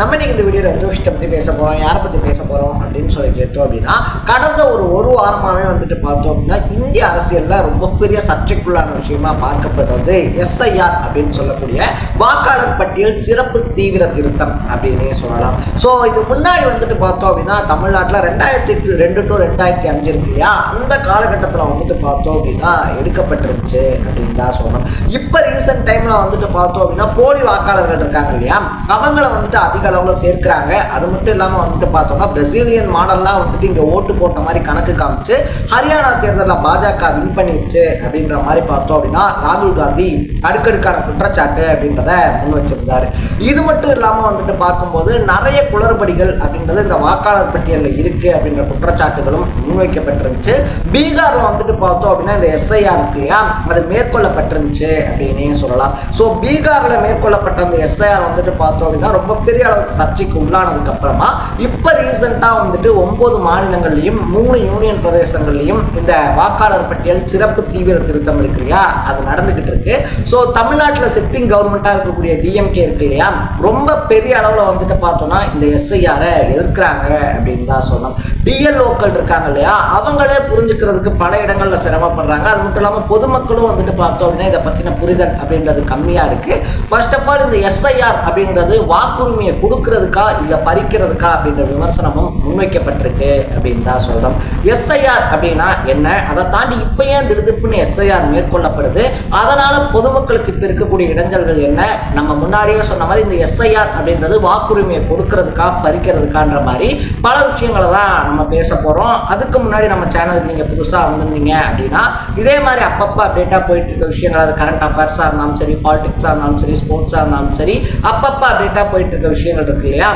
நம்ம இன்னைக்கு இந்த வீடியோவில் எந்த விஷயத்தை பற்றி பேச போகிறோம் யாரை பற்றி பேச போகிறோம் அப்படின்னு சொல்லி கேட்டோம் அப்படின்னா கடந்த ஒரு ஒரு வாரமாகவே வந்துட்டு பார்த்தோம் அப்படின்னா இந்திய அரசியலில் ரொம்ப பெரிய சர்ச்சைக்குள்ளான விஷயமா பார்க்கப்படுறது எஸ்ஐஆர் அப்படின்னு சொல்லக்கூடிய வாக்காளர் பட்டியல் சிறப்பு தீவிர திருத்தம் அப்படின்னே சொல்லலாம். ஸோ இது முன்னாடி வந்துட்டு பார்த்தோம் அப்படின்னா தமிழ்நாட்டில் ரெண்டாயிரத்தி ரெண்டு டு ரெண்டாயிரத்தி அஞ்சு இருக்கு இல்லையா? அந்த காலகட்டத்தில் வந்துட்டு பார்த்தோம் அப்படின்னா எடுக்கப்பட்டிருந்துச்சு அப்படின்னு தான் சொல்லணும். இப்போ ரீசெண்ட் டைமில் வந்துட்டு பார்த்தோம் அப்படின்னா போலி வாக்காளர்கள் இருக்காங்க இல்லையா? அவங்கள வந்துட்டு அதிக அளவில் இருக்கிறாங்க. அது மட்டும் இல்லாமல் வந்துட்டு பார்த்தோம்னா பிரசீலியன் மாடல்லாம் வந்துட்டு இங்கே ஓட்டு போட்ட மாதிரி கணக்கு காமிச்சு ஹரியானா தேர்தலில் பாஜக வின் பண்ணிருச்சு அப்படின்ற மாதிரி பார்த்தோம் அப்படின்னா ராகுல் காந்தி அடுக்கடுக்கான குற்றச்சாட்டு அப்படின்றத முன் வச்சிருந்தார். இது மட்டும் இல்லாமல் வந்துட்டு பார்க்கும்போது நிறைய குளறுபடிகள் அப்படின்றது இந்த வாக்காளர் பட்டியலில் இருக்கு அப்படின்ற குற்றச்சாட்டுகளும் முன்வைக்கப்பட்டிருந்துச்சு பீகார்ல வந்துட்டு பார்த்தோம் அப்படின்னா இந்த எஸ்ஐஆர் இல்லையா? அது மேற்கொள்ளப்பட்டிருந்துச்சு அப்படின்னே சொல்லலாம். ஸோ பீகார்ல மேற்கொள்ளப்பட்ட அந்த எஸ்ஐஆர் வந்துட்டு பார்த்தோம் அப்படின்னா ரொம்ப பெரிய அளவுக்கு சர்ச்சைக்கு உள்ளானதுக்கு அப்புறமா இப்போ ரீசெண்டாக வந்துட்டு ஒன்பது மாநிலங்கள்லையும் மூணு யூனியன் பிரதேசங்கள்லையும் இந்த வாக்காளர் பட்டியல் சிறப்பு தீவிர திருத்தம் இருக்கு இல்லையா? அது நடந்துகிட்டு இருக்கு. ஸோ தமிழ்நாட்டில் சிட்டிங் கவர்மெண்ட்டாக இருக்கக்கூடிய டிஎம்கே இருக்கு இல்லையா? ரொம்ப பெரிய அளவில் வந்துட்டு பார்த்தோம்னா இந்த எஸ்ஐஆரை எதிர்க்கிறாங்க அப்படின்னு தான் சொல்லணும். டிஎல்ஓக்கள் இருக்காங்க இல்லையா? அவங்களே புரிஞ்சுக்கிறதுக்கு பல இடங்களில் சிரமப்படுறாங்க. அது மட்டும் இல்லாமல் பொதுமக்களும் வந்துட்டு பார்த்தோம் அப்படின்னா இதை பற்றின புரிதல் அப்படின்றது கம்மியாக இருக்கு. ஃபர்ஸ்ட் ஆஃப் ஆல் இந்த எஸ்ஐஆர் அப்படின்றது வாக்குரிமையை கொடுக்கறதுக்கா இல்லை பறிக்கிறதுக்கா அப்படின்ற விமர்சனமும் முன்வைக்கப்பட்டிருக்கு அப்படின்னு தான் சொல்கிறோம் எஸ்ஐஆர் அப்படின்னா என்ன? அதை தாண்டி இப்போ ஏன் திடுதிப்புன்னு எஸ்ஐஆர் மேற்கொள்ளப்படுது. அதனால பொதுமக்களுக்கு இப்போ இருக்கக்கூடிய இடைஞ்சல்கள் என்ன? நம்ம முன்னாடியே சொன்ன மாதிரி இந்த எஸ்ஐஆர் அப்படின்றது வாக்குரிமையை கொடுக்கறதுக்கா பறிக்கிறதுக்கான்ற மாதிரி பல விஷயங்களை தான் நம்ம பேச போகிறோம் அதுக்கு முன்னாடி நம்ம சேனலுக்கு நீங்கள் புதுசாக வந்திருந்தீங்க அப்படின்னா இதே மாதிரி அப்பப்போ அப்டேட்டாக போயிட்டு இருக்க விஷயங்கள் அது கரண்ட் அஃபேர்ஸாக இருந்தாலும் சரி பாலிடிக்ஸாக இருந்தாலும் சரி ஸ்போர்ட்ஸாக இருந்தாலும் சரி அப்பப்போ அப்டேட்டாக போயிட்டு இருக்க விஷயங்கள் இருக்கு. இல்லையா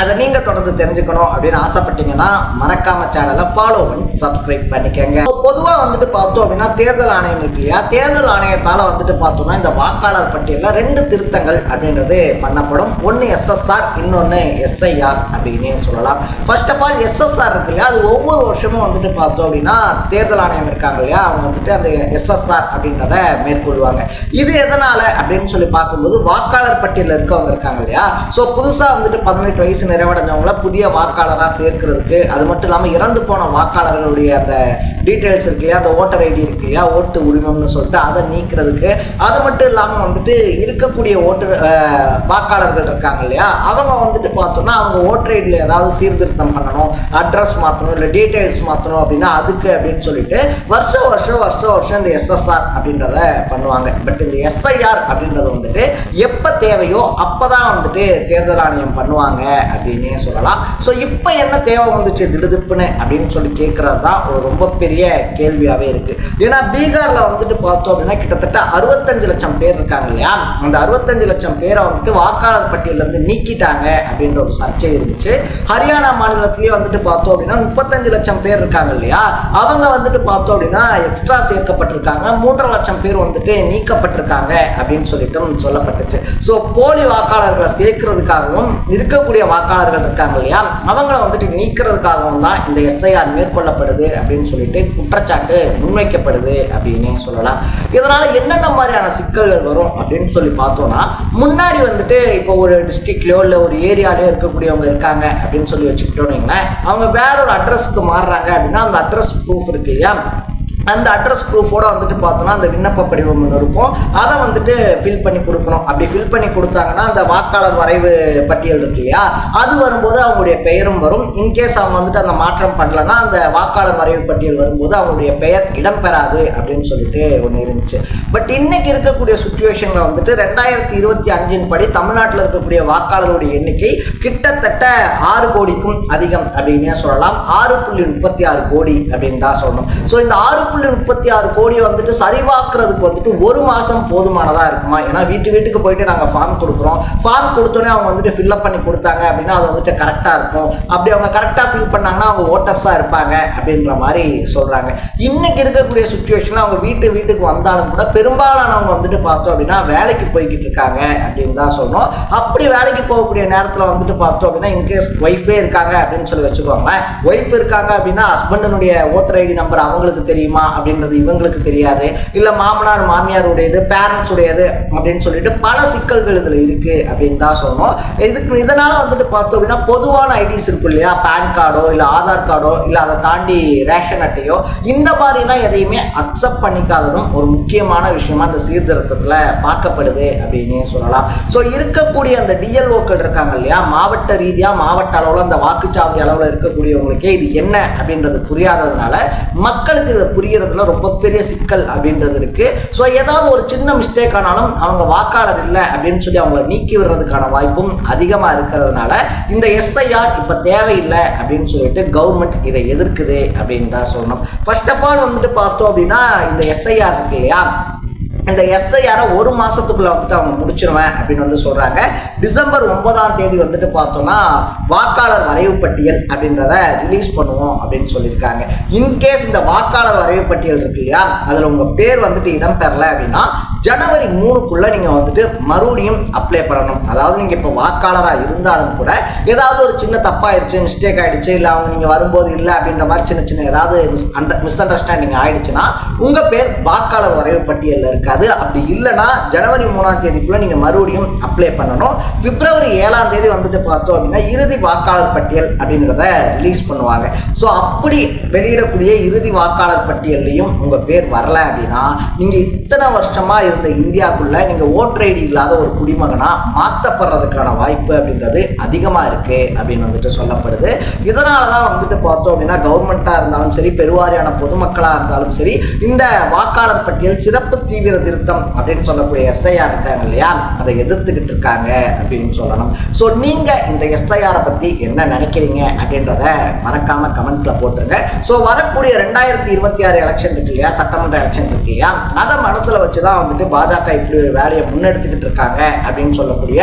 அதை நீங்கள் தொடர்ந்து தெரிஞ்சுக்கணும் அப்படின்னு ஆசைப்பட்டீங்கன்னா மறக்காம சேனலை ஃபாலோ பண்ணி சப்ஸ்கிரைப் பண்ணிக்கோங்க. பொதுவாக வந்துட்டு பார்த்தோம் அப்படின்னா தேர்தல் ஆணையம் இருக்கு இல்லையா? தேர்தல் ஆணையத்தால் வந்துட்டு பார்த்தோம்னா இந்த வாக்காளர் பட்டியலில் ரெண்டு திருத்தங்கள் அப்படின்றது பண்ணப்படும். ஒன்று எஸ்எஸ்ஆர் இன்னொன்று எஸ்ஐஆர் அப்படின்னே சொல்லலாம். ஃபர்ஸ்ட் ஆஃப் ஆல் எஸ்எஸ்ஆர் இருக்கு இல்லையா? அது ஒவ்வொரு வருஷமும் வந்துட்டு பார்த்தோம் அப்படின்னா தேர்தல் ஆணையம் இருக்காங்க இல்லையா? அவங்க வந்துட்டு அந்த எஸ்எஸ்ஆர் அப்படின்றத மேற்கொள்வாங்க. இது எதனால அப்படின்னு சொல்லி பார்க்கும்போது வாக்காளர் பட்டியலில் இருக்கவங்க இருக்காங்க இல்லையா? ஸோ புதுசாக வந்துட்டு பதினெட்டு வயசு நிறைவடைஞ்சவங்கள புதிய வாக்காளராக சேர்க்கிறதுக்கு அது மட்டும் இல்லாமல் இறந்து போன வாக்காளர்களுடைய அந்த டீட்டெயில்ஸ் இருக்கு இல்லையா அந்த ஓட்டர் ஐடி இருக்கு இல்லையா ஓட்டு உரிமம்னு சொல்லிட்டு அதை நீக்கிறதுக்கு அது மட்டும் இல்லாமல் வந்துட்டு இருக்கக்கூடிய ஓட்டு வாக்காளர்கள் இருக்காங்க இல்லையா அவங்க வந்துட்டு பார்த்தோம்னா அவங்க ஓட்டர் ஐடியில் ஏதாவது சீர்திருத்தம் பண்ணணும் அட்ரஸ் மாற்றணும் இல்லை டீட்டெயில்ஸ் மாற்றணும் அப்படின்னா அதுக்கு அப்படின்னு சொல்லிட்டு வருஷம் வருஷம் வருஷம் வருஷம் இந்த எஸ்எஸ்ஆர் அப்படின்றத பண்ணுவாங்க. பட் இந்த எஸ்ஐஆர் அப்படின்றது வந்துட்டு எப்போ தேவையோ அப்போ தான் வந்துட்டு தேர்தல் ஆணையம் பண்ணுவாங்க அப்படின்னே சொல்லலாம். ஸோ இப்போ என்ன தேவை வந்துச்சு? திடுதிப்புன்னு அப்படின்னு சொல்லி கேட்குறது தான் ஒரு ரொம்ப பெரிய கேள்வியாகவே இருக்கு. ஏன்னா பீகாரில் வந்துட்டு பார்த்தோம் அப்படின்னா கிட்டத்தட்ட அறுபத்தஞ்சு லட்சம் பேர் இருக்காங்க இல்லையா? அந்த அறுபத்தஞ்சு லட்சம் பேரை வந்துட்டு வாக்காளர் பட்டியல்ல இருந்து நீக்கிட்டாங்க அப்படின்ற ஒரு சர்ச்சை இருந்துச்சு. ஹரியானா மாநிலத்திலேயே வந்துட்டு பார்த்தோம் அப்படின்னா முப்பத்தஞ்சு லட்சம் பேர் இருக்காங்க இல்லையா? அவங்க வந்துட்டு பார்த்தோம் அப்படின்னா எக்ஸ்ட்ரா சேர்க்கப்பட்டிருக்காங்க. மூன்றரை லட்சம் பேர் வந்துட்டு நீக்கப்பட்டிருக்காங்க அப்படின்னு சொல்லிட்டு சொல்லப்பட்டுச்சு. ஸோ போலி வாக்காளர்களை சேர்க்கறதுக்காகவும் இருக்கக்கூடிய வாக்காளர்கள் இருக்காங்க இல்லையா? அவங்கள வந்துட்டு நீக்கிறதுக்காகவும் தான் இந்த எஸ்ஐஆர் மேற்கொள்ளப்படுது அப்படின்னு சொல்லிட்டு குற்றச்சாட்டு முன்வைக்கப்படுது அப்படின்னு சொல்லலாம். இதனால என்னென்ன மாதிரியான சிக்கல்கள் வரும் அப்படின்னு சொல்லி பார்த்தோம்னா முன்னாடி வந்துட்டு இப்போ ஒரு டிஸ்ட்ரிக்ட்லயோ இல்லை ஒரு ஏரியாலையோ இருக்கக்கூடியவங்க இருக்காங்க அப்படின்னு சொல்லி வச்சுக்கிட்டோம்னு அவங்க வேற ஒரு அட்ரஸ்க்கு மாறுறாங்க அப்படின்னா அந்த அட்ரஸ் ப்ரூஃப் இருக்கு இல்லையா? அந்த அட்ரஸ் ப்ரூஃபோட வந்துட்டு பார்த்தோன்னா அந்த விண்ணப்ப படிவம் ஒன்று இருக்கும். அதை வந்துட்டு ஃபில் பண்ணி கொடுக்கணும். அப்படி ஃபில் பண்ணி கொடுத்தாங்கன்னா அந்த வாக்காளர் வரைவு பட்டியல் இருக்கு இல்லையா? அது வரும்போது அவங்களுடைய பெயரும் வரும். இன்கேஸ் அவங்க வந்துட்டு அந்த மாற்றம் பண்ணலன்னா அந்த வாக்காளர் வரைவு பட்டியல் வரும்போது அவங்களுடைய பெயர் இடம்பெறாது அப்படின்னு சொல்லிட்டு ஒன்று இருந்துச்சு. பட் இன்னைக்கு இருக்கக்கூடிய சுச்சுவேஷனில் வந்துட்டு ரெண்டாயிரத்தி இருபத்தி அஞ்சின் படி தமிழ்நாட்டில் இருக்கக்கூடிய வாக்காளருடைய எண்ணிக்கை கிட்டத்தட்ட ஆறு கோடிக்கும் அதிகம் அப்படின்னே சொல்லலாம். ஆறு புள்ளி முப்பத்தி ஆறு கோடி அப்படின்னு தான் சொல்லணும். ஸோ இந்த ஆறு புள்ளி முப்பத்தி ஆறு கோடி வந்துட்டு சரிபார்க்கறதுக்கு வந்துட்டு ஒரு மாதம் போதுமானதாக இருக்குமா? ஏன்னா வீட்டு வீட்டுக்கு போயிட்டு நாங்கள் ஃபார்ம் கொடுக்குறோம். ஃபார்ம் கொடுத்தோன்னே அவங்க வந்துட்டு ஃபில்அப் பண்ணி கொடுத்தாங்க அப்படின்னா அது வந்துட்டு கரெக்டாக இருக்கும். அப்படி அவங்க கரெக்டாக ஃபில் பண்ணாங்கன்னா அவங்க ஓட்டர்ஸாக இருப்பாங்க அப்படின்ற மாதிரி சொல்கிறாங்க இன்னைக்கு இருக்கக்கூடிய சுச்சுவேஷனில் அவங்க வீட்டு வீட்டுக்கு வந்தாலும் கூட பெரும்பாலானவங்க வந்துட்டு பார்த்தோம் அப்படின்னா வேலைக்கு போய்கிட்டு இருக்காங்க அப்படின்னு தான் சொல்லணும். அப்படி வேலைக்கு போகக்கூடிய நேரத்தில் வந்துட்டு பார்த்தோம் அப்படின்னா இன்கேஸ் ஒய்ஃபே இருக்காங்க அப்படின்னு சொல்லி வச்சுக்கோங்களேன். ஒய்ஃப் இருக்காங்க அப்படின்னா ஹஸ்பண்டனுடைய ஓட்டர் ஐடி நம்பர் அவங்களுக்கு தெரியுமா தெரியுமா? அப்படின்றது இவங்களுக்கு தெரியாது. இல்ல மாமனார் மாமியாருடையது பேரண்ட்ஸ் உடையது அப்படின்னு சொல்லிட்டு பல சிக்கல்கள் இதுல இருக்கு அப்படின்னு தான் சொல்லணும். இதுக்கு இதனால வந்துட்டு பார்த்தோம் அப்படின்னா பொதுவான ஐடிஸ் இருக்கும் இல்லையா? பேன் கார்டோ இல்ல ஆதார் கார்டோ இல்ல அதை தாண்டி ரேஷன் அட்டையோ இந்த மாதிரிலாம் எதையுமே அக்செப்ட் பண்ணிக்காததும் ஒரு முக்கியமான விஷயமா அந்த சீர்திருத்தத்துல பார்க்கப்படுது அப்படின்னு சொல்லலாம். ஸோ இருக்கக்கூடிய அந்த டிஎல்ஓக்கள் இருக்காங்க இல்லையா? மாவட்ட ரீதியா மாவட்ட அளவுல அந்த வாக்குச்சாவடி அளவுல இருக்கக்கூடியவங்களுக்கே இது என்ன அப்படின்றது புரியாததுனால மக்களுக்கு இது புரியறதுல ரொம்ப பெரிய சிக்கல் அப்படின்றது இருக்கு. ஸோ ஏதாவது ஒரு சின்ன மிஸ்டேக் ஆனாலும் அவங்க வாக்காளர் இல்லை அப்படின்னு சொல்லி அவங்கள நீக்கி விடுறதுக்கான வாய்ப்பும் அதிகமாக இருக்கிறதுனால இந்த எஸ்ஐஆர் இப்போ தேவையில்லை அப்படின்னு சொல்லிட்டு கவர்மெண்ட் இதை எதிர்க்குது அப்படின்னு தான் சொல்லணும். ஃபர்ஸ்ட் ஆஃப் ஆல் வந்துட்டு பார்த்தோம் அப்படின்னா இந்த எஸ்ஐஆர் இருக்கு இல்லையா? இந்த எஸ்ஐஆரை ஒரு மாசத்துக்குள்ள வந்துட்டு அவங்க முடிச்சிருவேன் அப்படின்னு வந்து சொல்றாங்க. டிசம்பர் ஒன்பதாம் தேதி வந்துட்டு பார்த்தோம்னா வாக்காளர் வரைவு பட்டியல் அப்படின்றத ரிலீஸ் பண்ணுவோம் அப்படின்னு சொல்லியிருக்காங்க. இன்கேஸ் இந்த வாக்காளர் வரைவு பட்டியல் இருக்கு இல்லையா அதுல உங்க பேர் வந்துட்டு இடம்பெறல அப்படின்னா ஜனவரி மூணுக்குள்ள நீங்க வந்துட்டு மறுபடியும் அப்ளை பண்ணணும். அதாவது நீங்க இப்போ வாக்காளரா இருந்தாலும் கூட ஏதாவது ஒரு சின்ன தப்பாயிடுச்சு மிஸ்டேக் ஆயிடுச்சு இல்லை அவங்க நீங்க வரும்போது இல்லை அப்படின்ற மாதிரி சின்ன சின்ன ஏதாவது மிஸ் அண்டர்ஸ்டாண்டிங் ஆயிடுச்சுன்னா உங்க பேர் வாக்காளர் வரைவு பட்டியலில் இருக்காது. அப்படி இல்லைன்னா ஜனவரி மூணாம் தேதிக்குள்ள நீங்க மறுபடியும் அப்ளை பண்ணணும். பிப்ரவரி ஏழாம் தேதி வந்துட்டு பார்த்தோம் அப்படின்னா இறுதி வாக்காளர் பட்டியல் அப்படின்றத ரிலீஸ் பண்ணுவாங்க. ஸோ அப்படி வெளியிடக்கூடிய இறுதி வாக்காளர் பட்டியல்லையும் உங்க பேர் வரல அப்படின்னா நீங்க இத்தனை வருஷமா இருந்த இந்தியாக்குள்ள நீங்க ஓட்டர் ஐடி இல்லாத ஒரு குடிமகனா மாற்றப்படுறதுக்கான வாய்ப்பு அப்படின்றது அதிகமா இருக்கு அப்படின்னு வந்துட்டு சொல்லப்படுது. இதனால தான் வந்துட்டு பார்த்தோம் அப்படின்னா கவர்மெண்ட்டாக இருந்தாலும் சரி பெருவாரியான பொதுமக்களா இருந்தாலும் சரி இந்த வாக்காளர் பட்டியல் சிறப்பு தீவிர திருத்தம் அப்படின்னு சொல்லக்கூடிய எஸ்ஐஆர் இருக்காங்க இல்லையா? அதை எதிர்த்துக்கிட்டு இருக்காங்க அப்படின்னு சொல்லணும். ஸோ நீங்க இந்த எஸ்ஐஆரை பத்தி என்ன நினைக்கிறீங்க அப்படின்றத மறக்காம கமெண்ட்ல போட்டுருங்க. ஸோ வரக்கூடிய ரெண்டாயிரத்தி இருபத்தி ஆறு எலெக்ஷன் இருக்கு இல்லையா? சட்டமன்ற எலெக்ஷன் இருக்கு இல்லையா? அதை மனசுல வச்சுதான் வந்துட்டு பாஜக இப்படி ஒரு வேலையை முன்னெடுத்துக்கிட்டு இருக்காங்க அப்படின்னு சொல்லக்கூடிய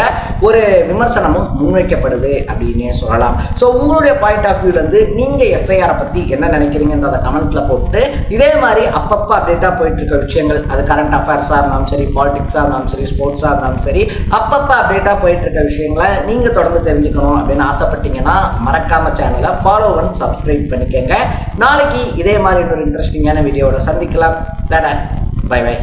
ஒரு விமர்சனமும் முன்வைக்கப்படுது அப்படின்னே சொல்லலாம். ஸோ உங்களுடைய பாயிண்ட் ஆஃப் வியூல இருந்து நீங்க எஸ்ஐஆரை பத்தி என்ன நினைக்கிறீங்கன்றத கமெண்ட்ல போட்டு இதே மாதிரி அப்பப்போ அப்டேட்டா போயிட்டு இருக்க விஷயங்கள் அது கரண்ட் அஃபேர்ஸாக இருந்தாலும் சரி பாலிடிக்ஸாக இருந்தாலும் சரி ஸ்போர்ட்ஸாக இருந்தாலும் சரி அப்பப்போ அப்டேட்டாக போயிட்டு இருக்க விஷயங்களை நீங்கள் தொடர்ந்து தெரிஞ்சுக்கணும் அப்படின்னு ஆசைப்பட்டீங்கன்னா மறக்காம சேனலை ஃபாலோ பண்ணி சப்ஸ்கிரைப் பண்ணிக்கோங்க. நாளைக்கு இதே மாதிரி இன்னொரு இன்ட்ரெஸ்டிங்கான வீடியோவோட சந்திக்கலாம். By by